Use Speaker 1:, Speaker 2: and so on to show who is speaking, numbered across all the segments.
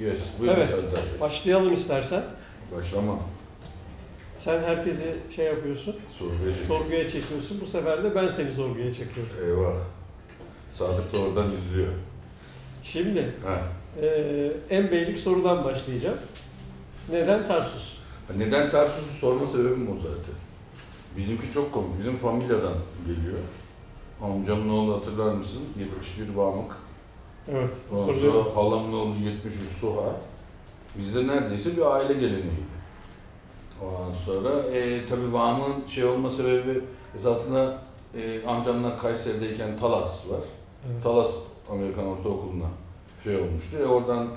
Speaker 1: Yes, buyurun
Speaker 2: Evet.
Speaker 1: Serdar Bey.
Speaker 2: Başlayalım istersen.
Speaker 1: Başlama.
Speaker 2: Sen herkesi şey yapıyorsun,
Speaker 1: Sorguya çek.
Speaker 2: sorguya çekiyorsun. Bu sefer de ben seni sorguya çekiyorum.
Speaker 1: Eyvah. Sadık da oradan izliyor.
Speaker 2: Şimdi
Speaker 1: Ha.
Speaker 2: eee en beylik sorudan başlayacağım. Neden Tarsus?
Speaker 1: Neden Tarsus'u sorma sebebim o zaten. Bizimki çok komik. Bizim familyadan geliyor. Amcamın oğlu hatırlar mısın? 71 Vamık.
Speaker 2: Evet,
Speaker 1: Ondan
Speaker 2: hatırlıyorum.
Speaker 1: sonra halamın oğlu 73 Suha. Bizde neredeyse bir aile geleneğiydi. Ondan sonra e, tabii Vam'ın şey olma sebebi esasında e, amcamlar Kayseri'deyken Talas var.
Speaker 2: Evet.
Speaker 1: Talas Amerikan Ortaokulu'na şey olmuştu. E oradan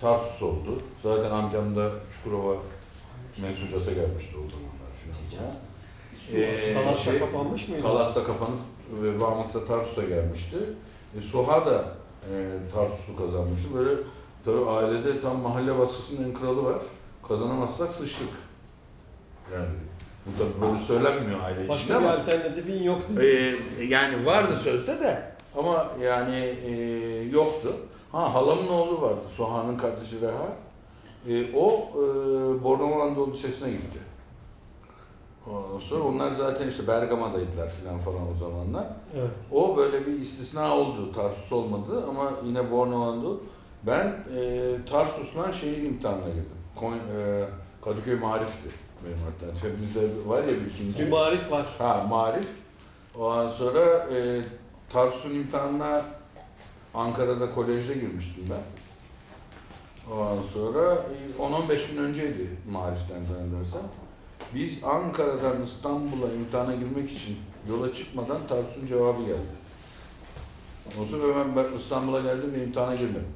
Speaker 1: Tarsus oldu. Zaten amcam da Çukurova Mensucat'a gelmişti o zamanlar filan. Ee,
Speaker 2: Talas'ta
Speaker 1: şey-
Speaker 2: kapanmış mıydı?
Speaker 1: Talas'ta kapanıp ve Vamık'ta Tarsus'a gelmişti. E, Suha da e, Tarsus'u kazanmıştı. Böyle tabii ailede tam mahalle baskısının en kralı var. Kazanamazsak sıçtık. Yani bu tabii böyle söylenmiyor aile içinde
Speaker 2: Başka bir
Speaker 1: ama.
Speaker 2: alternatifin yok.
Speaker 1: Ee, yani vardı sözde de ama yani e, yoktu. Ha halamın oğlu vardı. Soha'nın kardeşi Reha. E, o e, Bornova Anadolu Lisesi'ne gitti. Ondan sonra onlar zaten işte Bergama'daydılar filan falan o zamanlar.
Speaker 2: Evet.
Speaker 1: O böyle bir istisna oldu. Tarsus olmadı ama yine Bornova Anadolu. Ben e, Tarsus'la şeyin imtihanına girdim. Kon, e, Kadıköy Marif'ti benim hatta. Hepimizde var ya bir ikinci.
Speaker 2: Bir marif var.
Speaker 1: Ha marif. Ondan sonra e, Tarsus'un imtihanına Ankara'da kolejde girmiştim ben. Ondan sonra e, 10-15 gün önceydi mariften zannedersem. Biz Ankara'dan İstanbul'a imtihana girmek için yola çıkmadan Tarsus'un cevabı geldi. Ondan hemen ben İstanbul'a geldim ve imtihana girmedim.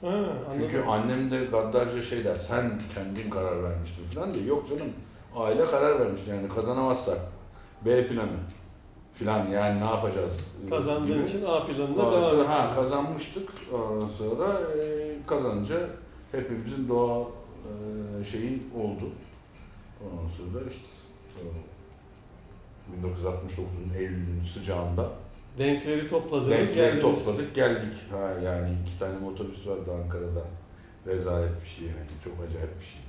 Speaker 2: Ha, anladım.
Speaker 1: Çünkü annem de gaddarca şey der, sen kendin karar vermiştin falan diye. Yok canım, aile karar vermişti yani kazanamazsak B planı filan yani ne yapacağız
Speaker 2: Kazandığın
Speaker 1: gibi.
Speaker 2: için A planında
Speaker 1: Ondan
Speaker 2: devam
Speaker 1: sonra, ha, kazanmıştık. Ondan sonra e, kazanınca hepimizin doğal e, şeyi oldu. Ondan sonra işte e, 1969'un Eylül'ün sıcağında
Speaker 2: Denkleri topladınız,
Speaker 1: Denkleri
Speaker 2: geldiniz.
Speaker 1: topladık geldik. Ha yani iki tane otobüs vardı Ankara'da. Rezalet bir şey yani. Çok acayip bir şeydi.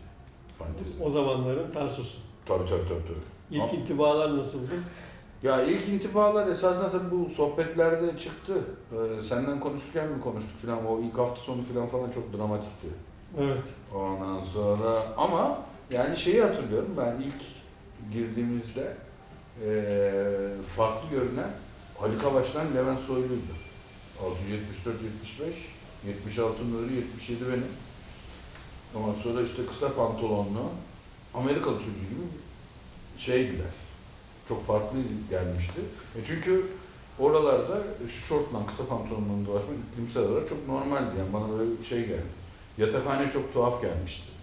Speaker 1: Fantezi.
Speaker 2: O zamanların Tarsus'u.
Speaker 1: Tabii tabii tabii. tabii.
Speaker 2: İlk
Speaker 1: Ama-
Speaker 2: intibalar nasıldı?
Speaker 1: Ya ilk intibalar esasında tabii bu sohbetlerde çıktı. Ee, senden konuşurken mi konuştuk falan. O ilk hafta sonu falan falan çok dramatikti.
Speaker 2: Evet.
Speaker 1: Ondan sonra ama yani şeyi hatırlıyorum ben ilk girdiğimizde eee farklı görünen Ali Kavaş'tan Levent Soylu'ydu. 674 75 76 numaralı 77 benim. Ondan sonra işte kısa pantolonlu Amerikalı çocuğu gibi şeydiler. Çok farklı gelmişti. E çünkü oralarda şortla kısa pantolonla dolaşmak iklimsel olarak çok normaldi. Yani bana böyle şey geldi. Yatakhane çok tuhaf gelmişti.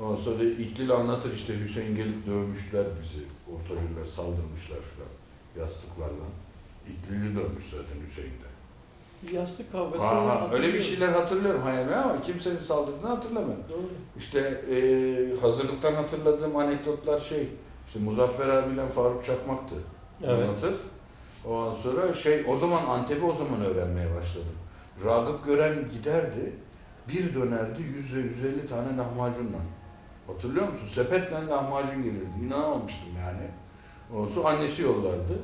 Speaker 1: Ondan sonra İklil anlatır işte Hüseyin gelip dövmüşler bizi. Ortalıklar saldırmışlar filan yastıklarla. İklil'i dövmüş zaten Hüseyin de.
Speaker 2: Bir yastık kavgası.
Speaker 1: Aha, öyle bir şeyler hatırlıyorum hayalime ama kimsenin saldırdığını hatırlamıyorum.
Speaker 2: Doğru.
Speaker 1: İşte e, hazırlıktan hatırladığım anekdotlar şey, işte Muzaffer abiyle Faruk Çakmak'tı
Speaker 2: Evet.
Speaker 1: anlatır. Ondan sonra şey, o zaman Antep'i o zaman öğrenmeye başladım. Ragıp Gören giderdi, bir dönerdi 100 ve 150 tane lahmacunla. Hatırlıyor musun? Sepetle lahmacun gelirdi. İnanamamıştım yani. Ondan sonra annesi yollardı.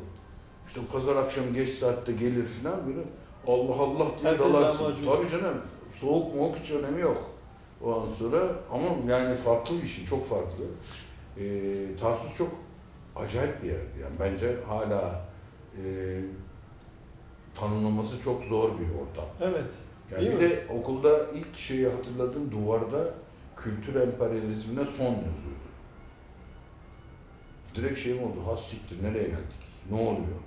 Speaker 1: İşte pazar akşamı geç saatte gelir filan böyle Allah Allah diye
Speaker 2: Herkes
Speaker 1: dalarsın.
Speaker 2: lahmacun.
Speaker 1: Tabii canım. Soğuk moğuk hiç önemi yok. Ondan sonra ama yani farklı bir şey, çok farklı. Ee, Tarsus çok acayip bir yerdi. Yani bence hala e, tanımlaması çok zor bir ortam.
Speaker 2: Evet.
Speaker 1: Yani
Speaker 2: Değil
Speaker 1: bir
Speaker 2: mi?
Speaker 1: de okulda ilk şeyi hatırladığım duvarda kültür emperyalizmine son yazıyordu. Direkt şey mi oldu? Has siktir nereye geldik? Ne oluyor?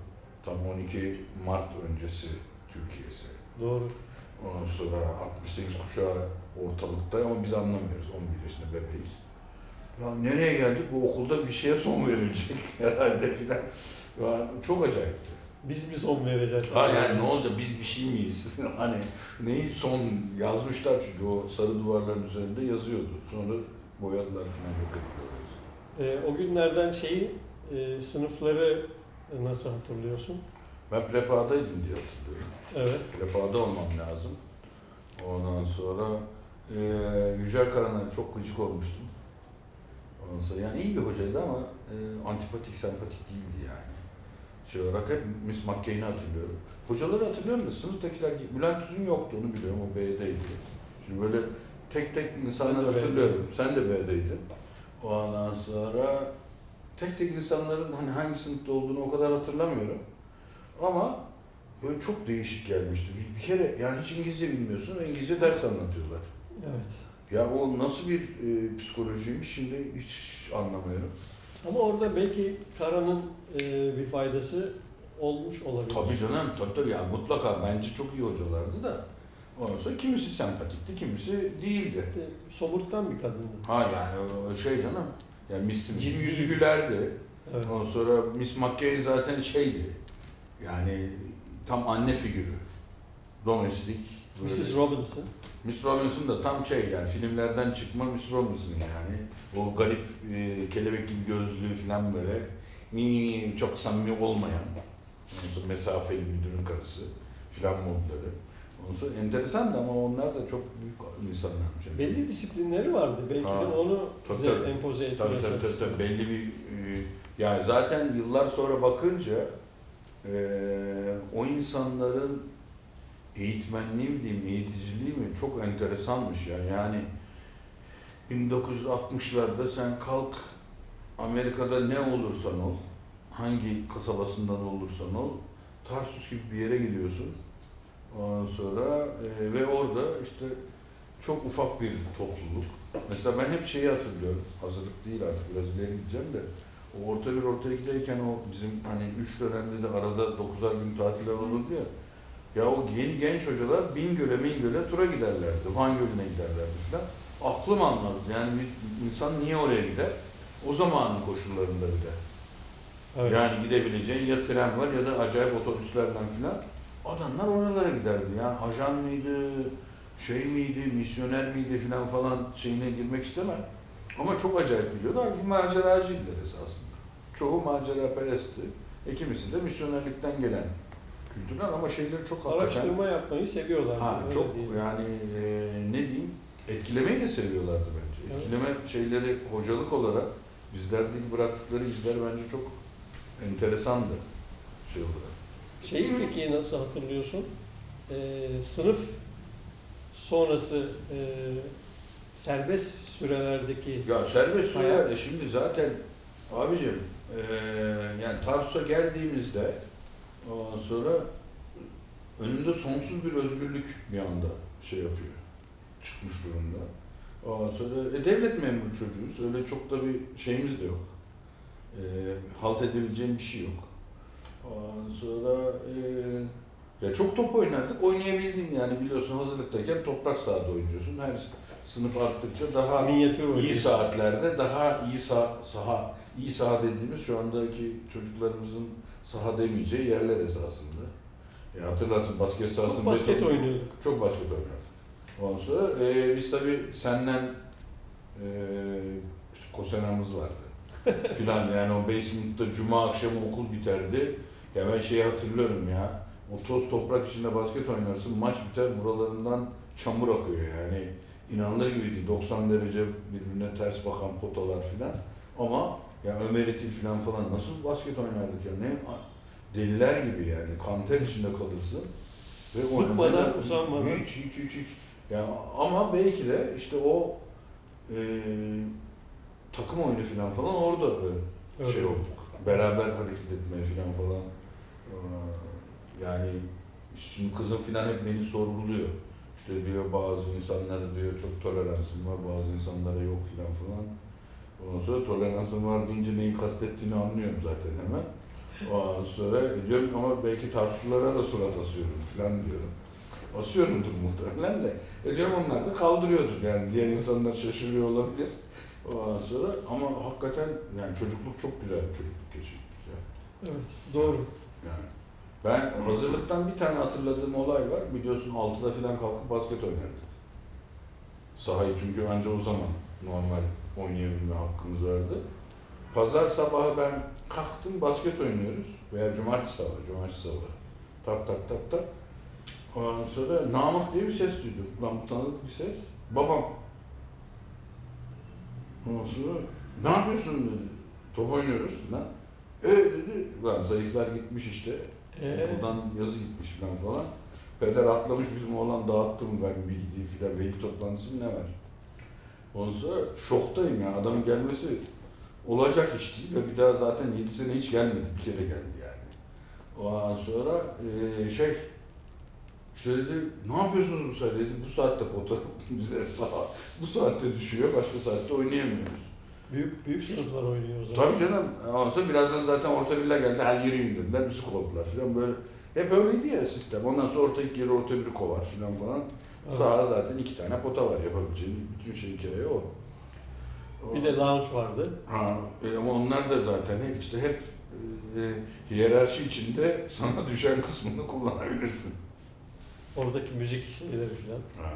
Speaker 1: Tam 12 Mart öncesi Türkiye'si.
Speaker 2: Doğru.
Speaker 1: Ondan sonra 68 kuşağı ortalıkta ama biz anlamıyoruz. 11 yaşında bebeğiz. Ya nereye geldik? Bu okulda bir şeye son verilecek herhalde filan. Ya çok acayipti.
Speaker 2: Biz bir son vereceğiz.
Speaker 1: Ha yani ne olacak biz bir şey miyiz? hani neyi son yazmışlar çünkü o sarı duvarların üzerinde yazıyordu. Sonra boyadılar falan yok ettiler.
Speaker 2: Ee, o günlerden şeyi, e, sınıfları nasıl hatırlıyorsun?
Speaker 1: Ben prepa'daydım diye hatırlıyorum.
Speaker 2: Evet.
Speaker 1: Prepa'da olmam lazım. Ondan sonra e, Yücel Karan'a çok gıcık olmuştum. Ondan sonra yani iyi bir hocaydı ama e, antipatik, sempatik değildi yani. Şey olarak hep Miss McCain'i hatırlıyorum. Hocaları hatırlıyorum da sınıftakiler gibi. Bülent Tüzün yoktu onu biliyorum, o B'deydi. Şimdi böyle tek tek insanları hatırlıyorum. Sen de B'deydin. Ondan sonra tek tek insanların hani hangi sınıfta olduğunu o kadar hatırlamıyorum. Ama böyle çok değişik gelmişti. Bir, bir kere yani hiç İngilizce bilmiyorsun ve İngilizce ders anlatıyorlar.
Speaker 2: Evet.
Speaker 1: Ya o nasıl bir e, psikolojiymiş şimdi hiç anlamıyorum.
Speaker 2: Ama orada belki Kara'nın e, bir faydası olmuş olabilir.
Speaker 1: Tabii canım, tabii tabii. Yani mutlaka bence çok iyi hocalardı da. Ondan sonra kimisi sempatikti, kimisi değildi.
Speaker 2: E, Somurtkan bir kadındı.
Speaker 1: Ha yani şey canım, yani Miss
Speaker 2: Ciddi.
Speaker 1: yüzü gülerdi.
Speaker 2: Evet.
Speaker 1: Ondan sonra Miss McCain zaten şeydi. Yani tam anne figürü. Domestik.
Speaker 2: Mrs. Robinson.
Speaker 1: Miss Robinson da tam şey yani filmlerden çıkma Miss Robinson yani. O garip e, kelebek gibi gözlüğü falan böyle ni çok samimi olmayan. Ondan sonra mesafeli müdürün karısı filan modları. Ondan sonra enteresan da ama onlar da çok büyük insanlarmış. Yani
Speaker 2: Belli disiplinleri vardı. Belki
Speaker 1: Ha.
Speaker 2: de onu
Speaker 1: Tabii,
Speaker 2: bize
Speaker 1: tabii.
Speaker 2: empoze etmeye
Speaker 1: Tabii tabii, tabii, tabii. belli bir e, yani zaten yıllar sonra bakınca e, o insanların eğitmenliği mi diyeyim, eğiticiliği mi çok enteresanmış ya. Yani 1960'larda sen kalk Amerika'da ne olursan ol, hangi kasabasından olursan ol, Tarsus gibi bir yere gidiyorsun. Ondan sonra e, ve orada işte çok ufak bir topluluk. Mesela ben hep şeyi hatırlıyorum. Hazırlık değil artık biraz ileri gideceğim de. O orta bir orta ikideyken o bizim hani üç dönemde de arada 9'ar gün tatiller olurdu ya. Ya o yeni genç hocalar Bingöl'e Mingöl'e tura giderlerdi. Van Gölü'ne giderlerdi falan. Aklım almazdı. Yani bir insan niye oraya gider? O zamanın koşullarında bir de.
Speaker 2: Evet.
Speaker 1: Yani gidebileceğin ya tren var ya da acayip otobüslerden filan. Adamlar oralara giderdi. Yani ajan mıydı, şey miydi, misyoner miydi filan falan şeyine girmek istemem. Ama çok acayip biliyorlar ki maceracıydılar esasında. Çoğu macera perestti. E kimisi de misyonerlikten gelen kültürler ama şeyleri çok hakikaten...
Speaker 2: Araştırma yapmayı seviyorlar.
Speaker 1: Ha, çok
Speaker 2: diyeyim.
Speaker 1: yani e, ne diyeyim etkilemeyi de seviyorlardı bence.
Speaker 2: Evet.
Speaker 1: Etkileme şeyleri hocalık olarak bizlerdeki bıraktıkları izler bence çok enteresandı şey olarak.
Speaker 2: Şeyi peki nasıl hatırlıyorsun? Ee, sınıf sonrası e, serbest sürelerdeki
Speaker 1: Ya serbest
Speaker 2: Hayat.
Speaker 1: sürelerde şimdi zaten abicim e, yani Tarsus'a geldiğimizde ondan sonra önünde sonsuz bir özgürlük bir anda şey yapıyor. Çıkmış durumda. Ondan sonra e, devlet memuru çocuğuyuz. Öyle çok da bir şeyimiz de yok. E, halt edebileceğim bir şey yok. Ondan sonra e, ya çok top oynardık. Oynayabildiğin yani biliyorsun hazırlıktayken toprak sahada oynuyorsun. Her sınıf arttıkça daha
Speaker 2: minyatür
Speaker 1: iyi
Speaker 2: oyunu.
Speaker 1: saatlerde daha iyi saha, saha iyi saha dediğimiz şu andaki çocuklarımızın saha demeyeceği yerler esasında. Ya hatırlarsın basket sahasında
Speaker 2: Çok basket oynuyorduk.
Speaker 1: çok basket oynardık. Ondan sonra e, biz tabii senden e, işte Kosena'mız vardı filan yani o basement'ta cuma akşamı okul biterdi. Ya ben şeyi hatırlıyorum ya. O toz toprak içinde basket oynarsın maç biter buralarından çamur akıyor yani. İnanılır gibi değil. 90 derece birbirine ters bakan potalar filan. Ama ya Ömer İtil filan falan nasıl basket oynardık ya ne deliler gibi yani kanter içinde kalırsın. Ve
Speaker 2: Bıkmadan, usanmadan.
Speaker 1: Hiç hiç hiç hiç. Ya ama belki de işte o e, takım oyunu filan falan orada e,
Speaker 2: Evet.
Speaker 1: şey olduk. Beraber hareket etme filan falan. Ee, yani şimdi kızım filan hep beni sorguluyor. İşte diyor bazı insanlara diyor çok toleransım var, bazı insanlara yok filan falan. Ondan sonra toleransım var deyince neyi kastettiğini anlıyorum zaten hemen. Ondan sonra diyorum ama belki Tarsuslulara da surat asıyorum filan diyorum. Asıyorumdur muhtemelen de. E diyorum onlar da kaldırıyordur yani diğer insanlar şaşırıyor olabilir. Ondan sonra ama hakikaten yani çocukluk çok güzel bir çocukluk geçirdik ya.
Speaker 2: Evet, doğru.
Speaker 1: Yani ben hazırlıktan bir tane hatırladığım olay var. Biliyorsun 6'da falan kalkıp basket oynardık. Sahayı çünkü anca o zaman normal oynayabilme hakkımız vardı. Pazar sabahı ben kalktım basket oynuyoruz. Veya cumartesi sabahı, cumartesi sabahı. Tak tak tak tak. Ondan sonra Namık diye bir ses duydum. Lan tanıdık bir ses. Babam. Ondan sonra ne yapıyorsun dedi. Top oynuyoruz lan. Evet dedi. Lan zayıflar gitmiş işte.
Speaker 2: Ee,
Speaker 1: Buradan yazı gitmiş falan falan. Peder atlamış bizim oğlan dağıttı mı ben bir gideyim filan. Veli toplantısı mı ne var? Sonra şoktayım ya adamın gelmesi olacak iş değil ve bir daha zaten 7 sene hiç gelmedi. Bir kere geldi yani. Ondan sonra eee, şey işte dedi, ne yapıyorsunuz bu saatte dedi, bu saatte pota bize sağ, bu saatte düşüyor, başka saatte oynayamıyoruz.
Speaker 2: büyük büyük sınıflar oynuyor o zaman.
Speaker 1: Tabii canım. Ondan sonra birazdan zaten orta birler geldi. Hadi yürüyün dediler. Bizi kovdular falan böyle. Hep öyleydi ya sistem. Ondan sonra orta iki yeri orta biri kovar falan falan.
Speaker 2: Evet.
Speaker 1: Zaten iki tane pota var yapabileceğin. Bütün şey hikaye o. O-
Speaker 2: Bir de lounge vardı.
Speaker 1: Ha, e, ama onlar da zaten hep işte hep e, hiyerarşi içinde sana düşen kısmını kullanabilirsin.
Speaker 2: Oradaki müzik şeyleri falan.
Speaker 1: Ha.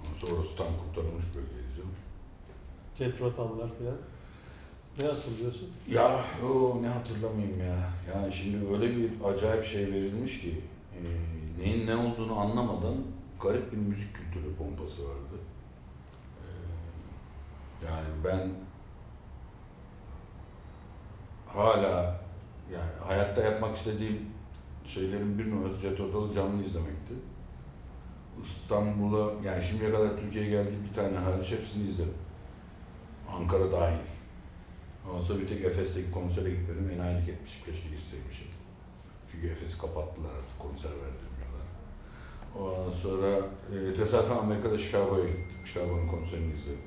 Speaker 1: Ondan sonra orası tam kurtarılmış bölgeydi canım.
Speaker 2: Jet rotalılar falan. Ne hatırlıyorsun?
Speaker 1: Ya o ne hatırlamayayım ya. Yani şimdi öyle bir acayip şey verilmiş ki e, neyin ne olduğunu anlamadan garip bir müzik kültürü pompası vardı. E, yani ben hala yani hayatta yapmak istediğim şeylerin bir numarası Jet Otalı canlı izlemekti. İstanbul'a yani şimdiye kadar Türkiye'ye geldiği bir tane hariç hepsini izledim. Ankara dahil. Ondan sonra bir tek Efes'teki konsere gitmedim. Enayilik etmişim. Keşke gitseymişim. Çünkü Efes'i kapattılar artık. Konser verdirmiyorlar. Ondan sonra e, tesadüfen Amerika'da Chicago'ya gittim. Chicago'nun konserini izledim.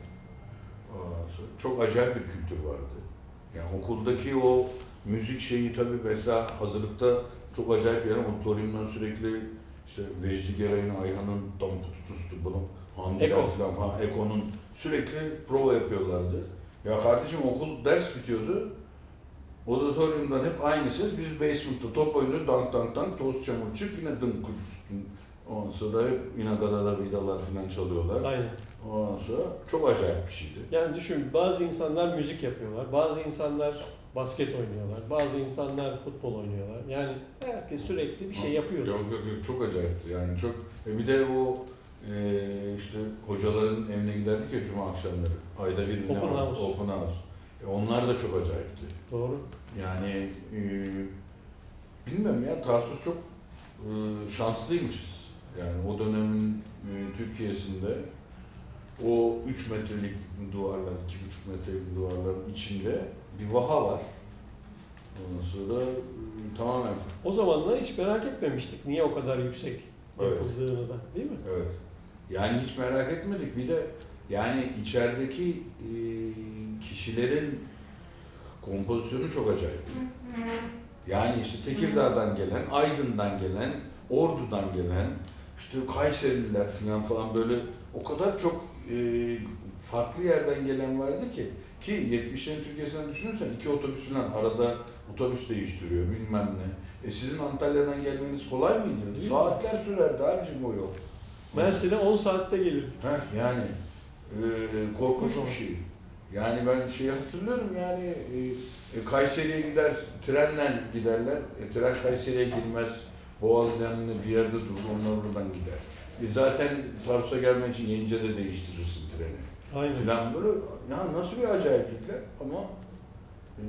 Speaker 1: Ondan sonra çok acayip bir kültür vardı. Yani okuldaki o müzik şeyi tabii mesela hazırlıkta çok acayip yer. Auditoriumdan sürekli işte Vecdi Geray'ın, Ayhan'ın, Tam Tutustu, bunu Hamdiler
Speaker 2: Eko.
Speaker 1: falan falan, Eko'nun sürekli prova yapıyorlardı. Ya kardeşim okul ders bitiyordu. Auditoriumdan hep aynı ses. Biz basement'ta top oynuyoruz. Dank dank dank. Toz çamur çık. Yine dınk kudüs. Ondan sonra hep Inagada'da vidalar falan çalıyorlar.
Speaker 2: Aynen.
Speaker 1: Ondan sonra çok acayip bir şeydi.
Speaker 2: Yani düşün bazı insanlar müzik yapıyorlar. Bazı insanlar basket oynuyorlar. Bazı insanlar futbol oynuyorlar. Yani herkes sürekli bir şey yapıyor.
Speaker 1: Yok yok yok çok acayipti yani çok. E bir de o e, işte hocaların evine giderdik ya cuma akşamları. Ayda bir ne
Speaker 2: Open
Speaker 1: var?
Speaker 2: house.
Speaker 1: Open house. E onlar da çok acayipti.
Speaker 2: Doğru.
Speaker 1: Yani e, bilmiyorum ya Tarsus çok e, şanslıymışız. Yani o dönemin e, Türkiye'sinde o 3 metrelik duvarlar, 2,5 metrelik duvarların içinde bir vaha var. Ondan sonra e, tamamen
Speaker 2: O zaman da hiç merak etmemiştik. Niye o kadar yüksek
Speaker 1: Evet.
Speaker 2: yapıldığını da. Değil mi?
Speaker 1: Evet. Yani hiç merak etmedik. Bir de yani içerideki e, kişilerin kompozisyonu çok acayip. Yani işte Tekirdağ'dan gelen, Aydın'dan gelen, Ordu'dan gelen, işte Kayserililer falan falan böyle o kadar çok e, farklı yerden gelen vardı ki ki 70'lerin Türkiye'sinden düşünürsen iki otobüs falan arada otobüs değiştiriyor bilmem ne. E sizin Antalya'dan gelmeniz kolay mıydı?
Speaker 2: Değil mi?
Speaker 1: Saatler sürerdi abicim o yol.
Speaker 2: Mersin'e 10 saatte gelirdik.
Speaker 1: Heh, yani e, korkunç bir şey. Yani ben şeyi hatırlıyorum yani e, e, Kayseri'ye gider, trenle giderler. E, tren Kayseri'ye girmez. Boğazlarında bir yerde durur, onlar oradan gider. E, zaten Tarsus'a gelmek için Yenice'de değiştirirsin treni.
Speaker 2: Aynen.
Speaker 1: Filan böyle, ya nasıl bir acayiplikler ama e,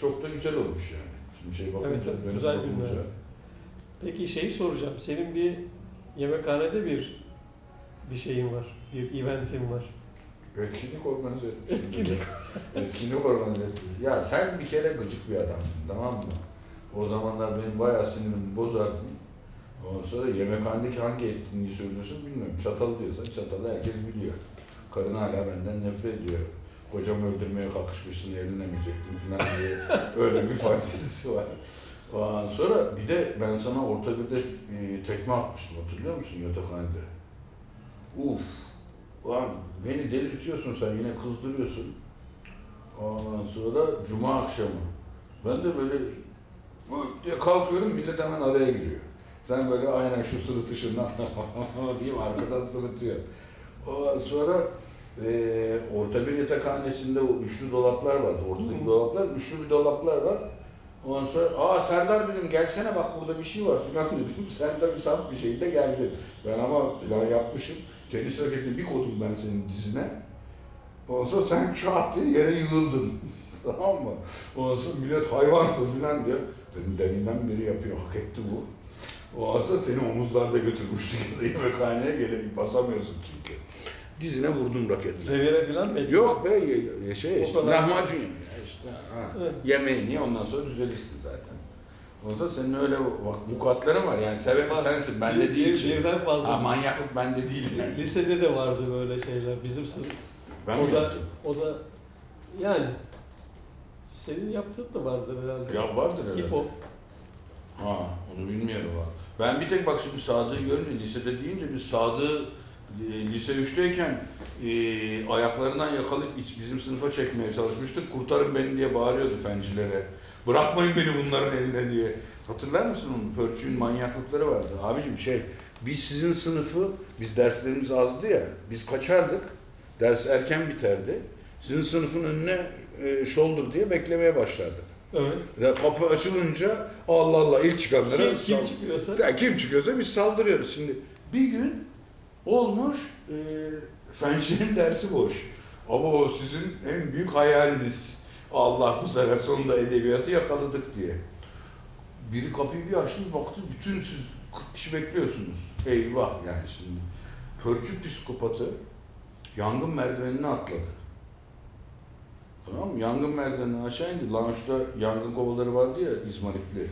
Speaker 1: çok da güzel olmuş yani. Şimdi şey bakınca,
Speaker 2: Evet, evet, güzel
Speaker 1: bakınca.
Speaker 2: günler. Peki şeyi soracağım. Senin bir yemekhanede bir bir şeyin var. Bir eventin var.
Speaker 1: Etkinlik organize etmişim.
Speaker 2: Etkinlik.
Speaker 1: Etkinlik organize ettim. Ya sen bir kere gıcık bir adamsın tamam mı? O zamanlar benim bayağı sinirimi bozardın. Ondan sonra yemekhanedeki hangi etkinliği söylüyorsun bilmiyorum. Çatal diyorsan çatalı herkes biliyor. Karın hala benden nefret ediyor. Kocamı öldürmeye kalkışmışsın, evlenemeyecektim falan diye öyle bir fantezisi var. Ondan sonra bir de ben sana orta birde e, tekme atmıştım hatırlıyor musun yatakhanede? Uf, Ulan beni delirtiyorsun sen yine kızdırıyorsun. Ondan sonra cuma akşamı. Ben de böyle diye kalkıyorum millet hemen araya giriyor. Sen böyle aynen şu sırıtışından diyeyim arkadan sırıtıyor. Ondan sonra eee orta bir yatakhanesinde o üçlü dolaplar vardı. Ortadaki
Speaker 2: hı.
Speaker 1: dolaplar, üçlü bir dolaplar var. Ondan sonra aa Serdar dedim gelsene bak burada bir şey var filan dedim. Sen tabii saf bir şeyle geldin. Ben ama plan yapmışım. Tenis raketini bir kodum ben senin dizine. Ondan sonra sen çat diye yere yığıldın. tamam mı? Ondan sonra millet hayvansın filan diyor. Dedim deminden beri yapıyor, hak etti bu. O anda seni omuzlarda da yemekhaneye gelip basamıyorsun çünkü. Dizine vurdum raketle.
Speaker 2: Revire falan mı?
Speaker 1: Yok be ye- şey
Speaker 2: O
Speaker 1: işte
Speaker 2: kadar.
Speaker 1: lahmacun yemeği ya işte. Ha.
Speaker 2: Evet.
Speaker 1: Yemeğini ye ondan sonra düzelirsin zaten. O zaman senin öyle bak vukuatların var yani seveni
Speaker 2: Var.
Speaker 1: sensin bende
Speaker 2: Bir-
Speaker 1: değil.
Speaker 2: bir-
Speaker 1: şey.
Speaker 2: Birden fazla.
Speaker 1: Ha, manyaklık bende değil yani.
Speaker 2: Lisede de vardı böyle şeyler. Bizim sınıf.
Speaker 1: Ben
Speaker 2: o
Speaker 1: mi
Speaker 2: da,
Speaker 1: yaptım?
Speaker 2: o da yani senin yaptığın da vardı herhalde.
Speaker 1: Ya vardır herhalde.
Speaker 2: Hip hop.
Speaker 1: Ha onu bilmiyorum ha. Ben bir tek bak şimdi Sadık'ı görünce lisede deyince biz Sadık'ı e, lise 3'teyken e, ayaklarından yakalayıp iç- bizim sınıfa çekmeye çalışmıştık. Kurtarın beni diye bağırıyordu fencilere. Bırakmayın beni bunların eline diye. Hatırlar mısın onu? Pörçüğün manyaklıkları vardı. Abicim şey, biz sizin sınıfı, biz derslerimiz azdı ya, biz kaçardık. Ders erken biterdi. Sizin sınıfın önüne e, shoulder diye beklemeye başlardık.
Speaker 2: Evet.
Speaker 1: Ya kapı açılınca Allah Allah ilk çıkanlara
Speaker 2: Kim, kim çıkıyorsa
Speaker 1: Ya kim çıkıyorsa biz saldırıyoruz. Şimdi bir gün olmuş e, Fenşir'in dersi boş. Ama o sizin en büyük hayaliniz. Allah bu sefer sonunda edebiyatı yakaladık diye. Biri kapıyı bir açtı baktı bütün siz 40 kişi bekliyorsunuz. Eyvah yani şimdi. Pörçük psikopatı yangın merdivenine atladı. Tamam mı? Yangın merdiveninden aşağı indi. Lounge'da yangın kovaları vardı ya İzmaritli.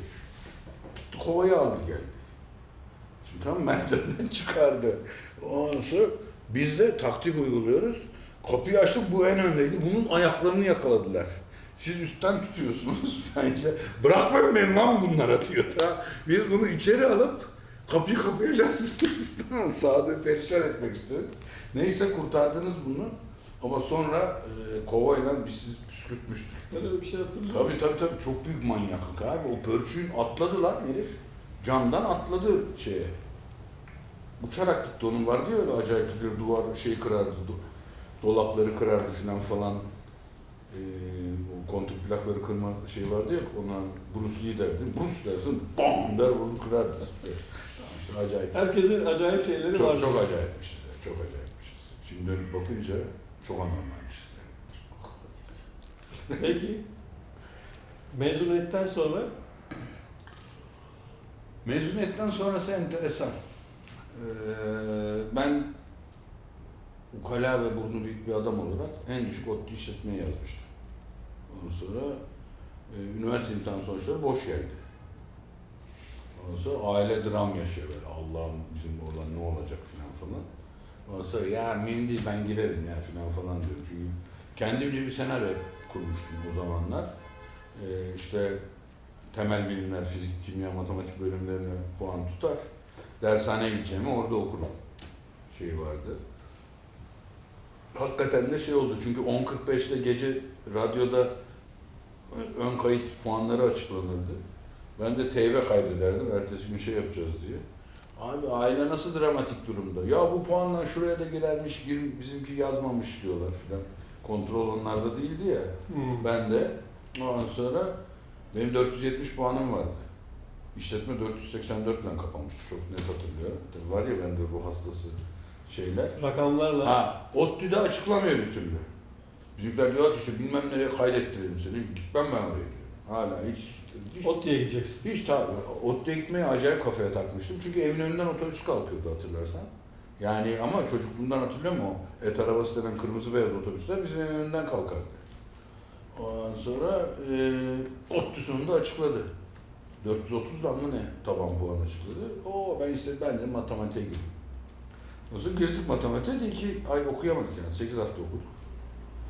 Speaker 1: Tuttu kovayı aldı geldi. Şimdi tam merdivenden çıkardı. Ondan sonra biz de taktik uyguluyoruz. Kapıyı açtık bu en öndeydi. Bunun ayaklarını yakaladılar. Siz üstten tutuyorsunuz bence. Bırakmayın beni lan bunlar atıyor. Ta. Biz bunu içeri alıp kapıyı kapayacağız. Sadığı perişan etmek istiyoruz. Neyse kurtardınız bunu. Ama sonra e, kovayla biz sizi püskürtmüştük.
Speaker 2: ben öyle bir şey hatırlıyorum.
Speaker 1: Tabii tabii tabii çok büyük manyaklık abi. O pörçüğün atladı lan herif. Camdan atladı şeye. Uçarak gitti onun vardı ya öyle acayip bir duvar şey kırardı. do- dolapları kırardı falan falan. Ee, o kontrplakları kırma şey vardı ya ona Bruce Lee derdi. Bruce dersin bam der onu kırardı. Evet. Tamam işte acayip.
Speaker 2: Herkesin acayip şeyleri var.
Speaker 1: Çok çok acayipmişiz. Çok acayipmişiz. Şimdi dönüp bakınca çok anormalmişiz. yani.
Speaker 2: Peki mezuniyetten sonra
Speaker 1: Mezuniyetten sonrası enteresan. Ee, ben ukala ve burnu büyük bir adam olarak en düşük ODTÜ işletmeye yazmıştım. Ondan sonra e, üniversite imtihan sonuçları boş geldi. Ondan sonra aile dram yaşıyor böyle. Allah'ım bizim oğlan ne olacak falan falan. Sonra ya mühim değil ben girerim ya falan falan diyorum. Çünkü kendimce bir senaryo kurmuştum o zamanlar. Ee, işte temel bilimler, fizik, kimya, matematik bölümlerine puan tutar. Dershaneye gideceğimi orada okurum. Şey vardı. Hakikaten de şey oldu çünkü 10.45'te gece radyoda ön kayıt puanları açıklanırdı. Ben de teybe kaydederdim, ertesi gün şey yapacağız diye. Abi aile nasıl dramatik durumda? Ya bu puanla şuraya da girermiş, gir, bizimki yazmamış diyorlar filan. Kontrol onlarda değildi ya.
Speaker 2: hmm,
Speaker 1: Ben de ondan sonra benim 470 puanım vardı. İşletme 484 ile kapanmıştı. Çok net hatırlıyorum. Tabii var ya bende ruh hastası şeyler.
Speaker 2: rakamlarla
Speaker 1: Ha, ODTÜ'de açıklamıyor bir türlü. Bizimkiler diyorlar ki işte bilmem nereye kaydettirelim seni. Gitmem ben oraya diyor. Hala hiç,
Speaker 2: ODTÜ'ye gideceksin.
Speaker 1: hiç ta, ODTÜ'ye gitmeye acayip kafaya takmıştım. Çünkü evin önünden otobüs kalkıyordu hatırlarsan. Yani ama çocukluğumdan hatırlıyor o Et arabası denen kırmızı beyaz otobüsler bizim evin önünden kalkardı. Ondan sonra e, ODTÜ sonunda açıkladı. 430'dan mı ne taban puan açıkladı. O ben işte ben de matematiğe girdim. Zaman girdik matematiğe de iki ay okuyamadık yani. 8 hafta okuduk.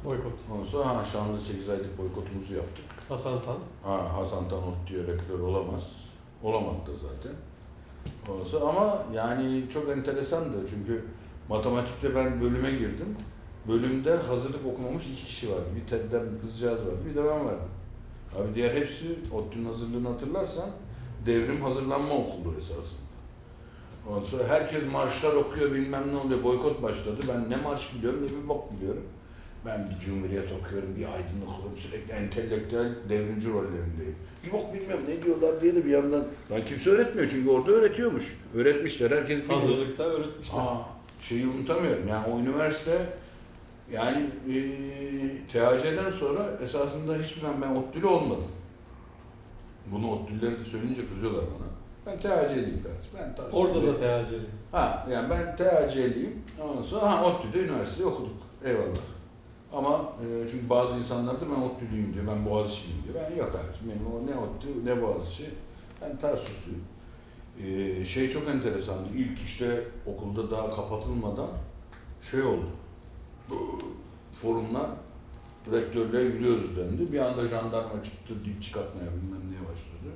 Speaker 2: Boykot.
Speaker 1: Ondan sonra ha, şanlı 8 aylık boykotumuzu yaptık.
Speaker 2: Hasan Tan.
Speaker 1: Ha, Hasan Tanot diyor rektör olamaz. Olamadı da zaten. Ondan sonra ama yani çok enteresandı çünkü matematikte ben bölüme girdim. Bölümde hazırlık okumamış iki kişi vardı. Bir TED'den kızcağız vardı, bir de ben vardım. Abi diğer hepsi ODTÜ'nün hazırlığını hatırlarsan devrim hazırlanma okulu esasında. Ondan sonra herkes marşlar okuyor bilmem ne oluyor. Boykot başladı. Ben ne marş biliyorum ne bir bok biliyorum. Ben bir cumhuriyet okuyorum, bir aydınlık okuyorum, sürekli entelektüel devrimci rollerindeyim. Bok bilmiyorum ne diyorlar diye de bir yandan... Lan kimse öğretmiyor çünkü orada öğretiyormuş. Öğretmişler, herkes biliyor.
Speaker 2: Hazırlıkta öğretmişler.
Speaker 1: Aa, şeyi unutamıyorum. Yani o üniversite yani e, THC'den sonra esasında hiçbir zaman ben ODTÜ'lü olmadım. Bunu ODTÜ'lüleri de söyleyince kızıyorlar bana. Ben THC'liyim kardeşim. Ben Tarsus'ta-
Speaker 2: Orada da THC'li.
Speaker 1: Ha yani ben THC'liyim. Ondan sonra ha ODTÜ'de üniversite okuduk. Eyvallah. Ama e, çünkü bazı insanlar da ben ODTÜ'lüyüm diyor, ben Boğaziçi'liyim diyor. Ben yok abi, benim o ne ODTÜ ne Boğaziçi. Ben Tarsusluyum. E, şey çok enteresandı. İlk işte okulda daha kapatılmadan şey oldu. Forumlar rektörlüğe yürüyoruz dendi. Bir anda jandarma çıktı, dip çıkartmaya bilmem neye başladı.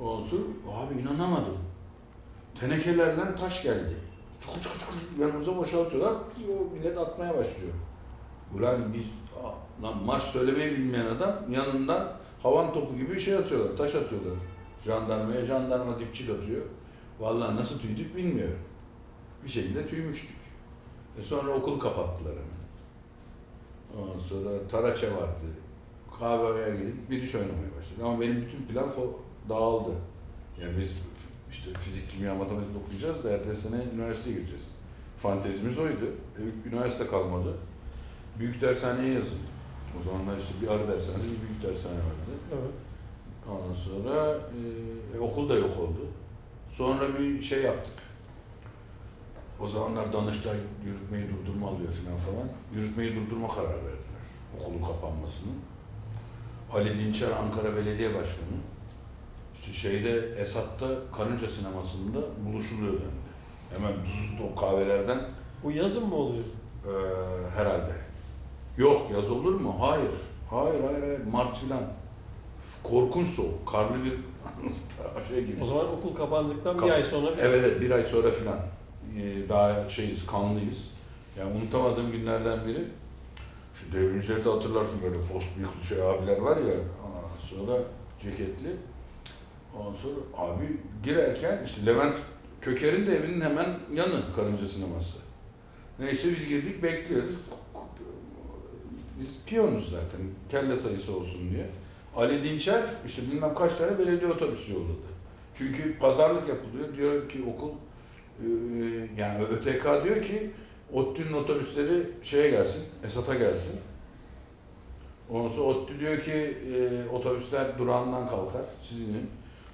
Speaker 1: Ondan sonra abi inanamadım. Tenekelerden taş geldi. Çukur çukur çukur yanımıza boşaltıyorlar. O millet atmaya başlıyor. Ulan biz lan marş söylemeyi bilmeyen adam yanından havan topu gibi bir şey atıyorlar, taş atıyorlar. Jandarmaya jandarma dipçik atıyor. Vallahi nasıl tüydük bilmiyorum. Bir şekilde tüymüştük. E sonra okul kapattılar hemen. Ondan sonra Taraça vardı. Kahveye gidip bir iş oynamaya başladık. Ama benim bütün plan dağıldı. Yani biz işte fizik, kimya, matematik okuyacağız da ertesi sene üniversiteye gireceğiz. Fantezimiz oydu. E, üniversite kalmadı. Büyük dershaneye yazıldım. O zamanlar işte bir arı dershanesi, bir büyük dershane vardı.
Speaker 2: Evet.
Speaker 1: Ondan sonra e, okul da yok oldu. Sonra bir şey yaptık. O zamanlar Danıştay yürütmeyi durdurma alıyor falan falan. Yürütmeyi durdurma kararı verdiler. Okulun kapanmasını. Ali Dinçer Ankara Belediye Başkanı. İşte şeyde Esat'ta Karınca Sineması'nda buluşuluyor dendi. Hemen bzzz o kahvelerden
Speaker 2: Bu yazın mı oluyor?
Speaker 1: e, herhalde. Yok yaz olur mu? Hayır. Hayır hayır hayır. Mart filan. Korkunç soğuk. Karlı bir şey gibi.
Speaker 2: O zaman okul kapandıktan bir
Speaker 1: Kap-
Speaker 2: ay sonra falan.
Speaker 1: Evet evet bir ay sonra filan. Ee, daha şeyiz, kanlıyız. Yani unutamadığım günlerden biri. Şu devrimcileri de hatırlarsın böyle post bıyıklı şey abiler var ya. Aa, sonra ceketli. Ondan sonra abi girerken işte Levent Köker'in de evinin hemen yanı karınca sineması. Neyse biz girdik bekliyoruz. Biz piyonuz zaten. Kelle sayısı olsun diye. Ali Dinçer işte bilmem kaç tane belediye otobüsü yolladı. Çünkü pazarlık yapılıyor. Diyor ki okul e, yani ÖTK diyor ki ODTÜ'nün otobüsleri şeye gelsin, Esat'a gelsin. Ondan sonra ODTÜ diyor ki e, otobüsler durağından kalkar, sizin.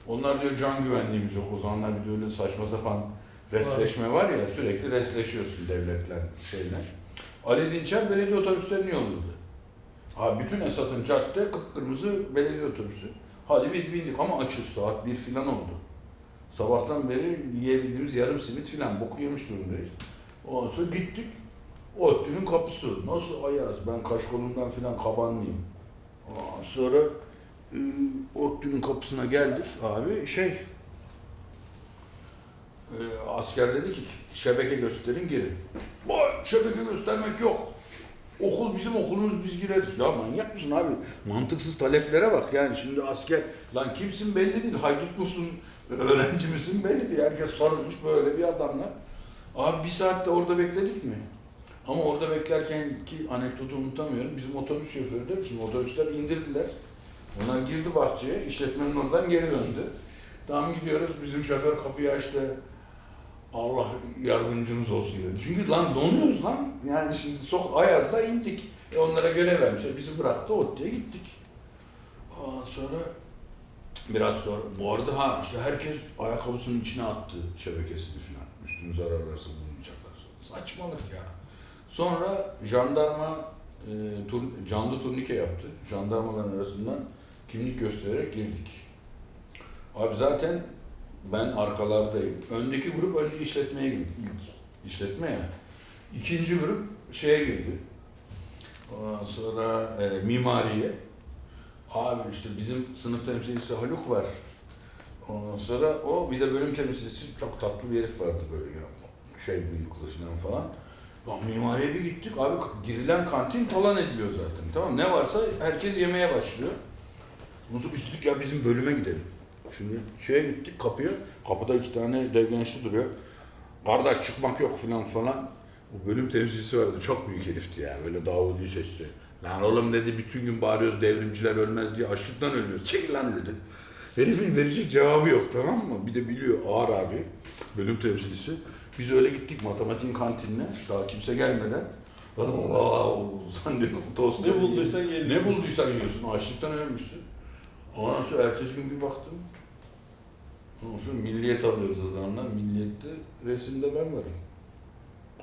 Speaker 1: Onlar diyor can güvenliğimiz yok. O zamanlar bir de öyle saçma sapan resleşme var ya sürekli resleşiyorsun devletler şeyle. Ali Dinçer belediye otobüslerini yolladı. Ha bütün Esat'ın cadde kıpkırmızı belediye otobüsü. Hadi biz bindik ama açız saat bir filan oldu. Sabahtan beri yiyebildiğimiz yarım simit filan boku yemiş durumdayız. Ondan sonra gittik. ODTÜ'nün kapısı. Nasıl ayaz? Ben Kaşkolundan filan kabanlıyım. Ondan sonra e, ODTÜ'nün kapısına geldik abi şey e, asker dedi ki şebeke gösterin girin. Vay şebeke göstermek yok. Okul bizim okulumuz biz gireriz. Ya manyak mısın abi? Mantıksız taleplere bak yani şimdi asker lan kimsin belli değil. Haydut musun? Öğrenci misin belli değil. Herkes sarılmış böyle bir adamla. Abi bir saatte orada bekledik mi? Ama orada beklerken ki anekdotu unutamıyorum. Bizim otobüs şoförü de şimdi otobüsler indirdiler. Onlar girdi bahçeye, işletmenin oradan geri döndü. Tam gidiyoruz, bizim şoför kapıyı açtı. Allah yardımcınız olsun dedi. Çünkü lan donuyoruz lan. Yani şimdi sok Ayaz'da indik. E onlara görev vermişler. Bizi bıraktı, ODTÜ'ye gittik. Ondan sonra biraz sonra, bu arada ha işte herkes ayakkabısının içine attı şebekesini falan. Üstümüze ararlarsa bulunacaklar. Saçmalık ya. Sonra jandarma e, tur, canlı turnike yaptı. Jandarmaların arasından kimlik göstererek girdik. Abi zaten ben arkalardayım. Öndeki grup önce işletmeye girdi. İlk işletme ya. İkinci grup şeye girdi. Ondan sonra e, mimariye. Abi işte bizim sınıf temsilcisi Haluk var. Ondan sonra o bir de bölüm temsilcisi çok tatlı bir herif vardı böyle ya. Şey bıyıklı falan falan. Ya mimariye bir gittik abi girilen kantin talan ediliyor zaten tamam ne varsa herkes yemeye başlıyor. Nasıl biz dedik ya bizim bölüme gidelim. Şimdi şeye gittik kapıya. Kapıda iki tane de gençli duruyor. Kardeş çıkmak yok filan falan. O bölüm temsilcisi vardı. Çok büyük herifti ya. Böyle Davudi sesli. Lan oğlum dedi bütün gün bağırıyoruz devrimciler ölmez diye açlıktan ölüyoruz. Çekil lan dedi. Herifin verecek cevabı yok tamam mı? Bir de biliyor ağır abi. Bölüm temsilcisi. Biz öyle gittik matematiğin kantinine. Daha kimse gelmeden. Zannediyorum tost.
Speaker 2: Ne bulduysan yedin.
Speaker 1: Ne bulduysan yiyorsun. Açlıktan ölmüşsün. Ondan sonra ertesi gün bir baktım. Ondan sonra milliyet alıyoruz o zamanlar. Milliyette resimde ben varım.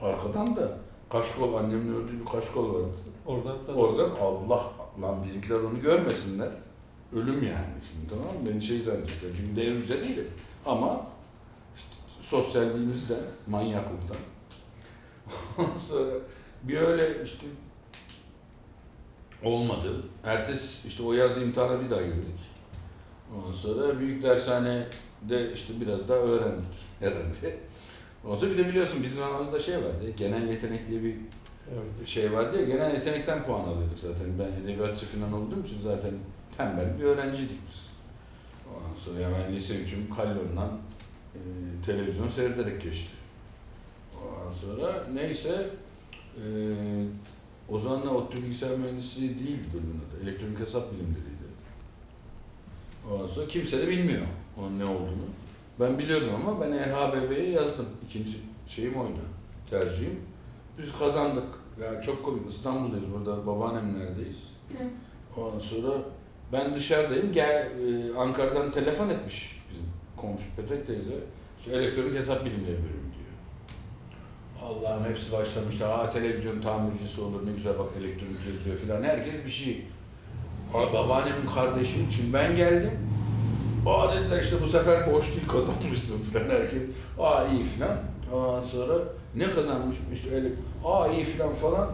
Speaker 1: Arkadan da kaşkol, annemin öldüğü bir kaşkol vardı.
Speaker 2: Oradan tabii.
Speaker 1: Oradan Allah, lan bizimkiler onu görmesinler. Ölüm yani şimdi tamam mı? Beni şey zannedecekler. Çünkü devrimci değilim. Ama işte sosyalliğimizden, manyaklıktan. Ondan sonra bir öyle işte olmadı. Ertesi işte o yaz imtihana bir daha girdik. Ondan sonra büyük dershanede işte biraz daha öğrendik herhalde. Ondan sonra bir de biliyorsun bizim aramızda şey vardı. Genel yetenek diye bir
Speaker 2: Evet.
Speaker 1: şey vardı ya genel yetenekten puan alıyorduk zaten. Ben edebiyatçı falan olduğum için zaten tembel bir öğrenciydik biz. Ondan sonra hemen lise 3'üm Kallon'dan e, televizyon seyrederek geçti. Ondan sonra neyse e, o zamanlar ODTÜ bilgisayar mühendisliği değildi bölümün adı. Elektronik hesap bilimleriydi. Ondan sonra kimse de bilmiyor onun ne olduğunu. Ben biliyordum ama ben EHBB'ye yazdım. İkinci şeyim oydu. Tercihim. Biz kazandık. Ya çok komik. İstanbul'dayız burada. Babaannemlerdeyiz. Ondan sonra ben dışarıdayım. Gel e, Ankara'dan telefon etmiş bizim komşu Petek teyze. İşte elektronik hesap bilimleri bölümü. Allah'ım hepsi başlamışlar. Ha televizyon tamircisi olur ne güzel bak elektronik yazıyor filan. Herkes bir şey. Ha, babaannemin kardeşi için ben geldim. Aa dediler işte bu sefer boş değil kazanmışsın filan herkes. Aa iyi filan. Ondan sonra ne kazanmış işte öyle. Aa iyi filan falan.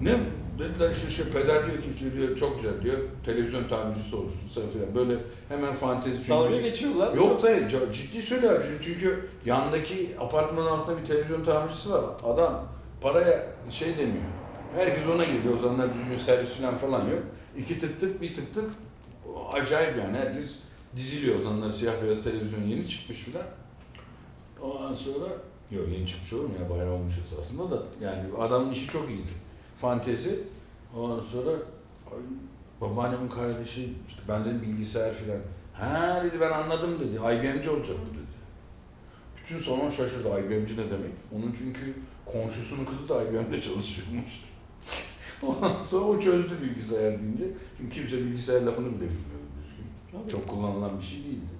Speaker 1: Ne dediler işte şey peder diyor ki işte diyor çok güzel diyor. Televizyon tamircisi olursun sen filan. Böyle hemen fantezi
Speaker 2: Dalga
Speaker 1: cümle.
Speaker 2: geçiyorlar.
Speaker 1: Yok c- ciddi söylüyorum çünkü yandaki apartmanın altında bir televizyon tamircisi var. Adam paraya şey demiyor. Herkes ona geliyor. O zamanlar düzgün servis falan falan yok. İki tık tık bir tık tık acayip yani herkes diziliyor. O zamanlar siyah beyaz televizyon yeni çıkmış filan. Ondan sonra yok yeni çıkmış olur mu ya bayağı olmuş esasında da yani adamın işi çok iyiydi. Fantezi. Ondan sonra ay, babaannemin kardeşi işte benden bilgisayar filan. Ha dedi ben anladım dedi. IBM'ci olacak bu dedi. Bütün salon şaşırdı IBM'ci ne demek. Onun çünkü komşusunun kızı da IBM'de çalışıyormuş. Ondan sonra o çözdü bilgisayar deyince. Çünkü kimse bilgisayar lafını bile bilmiyordu düzgün. Çok kullanılan bir şey değildi.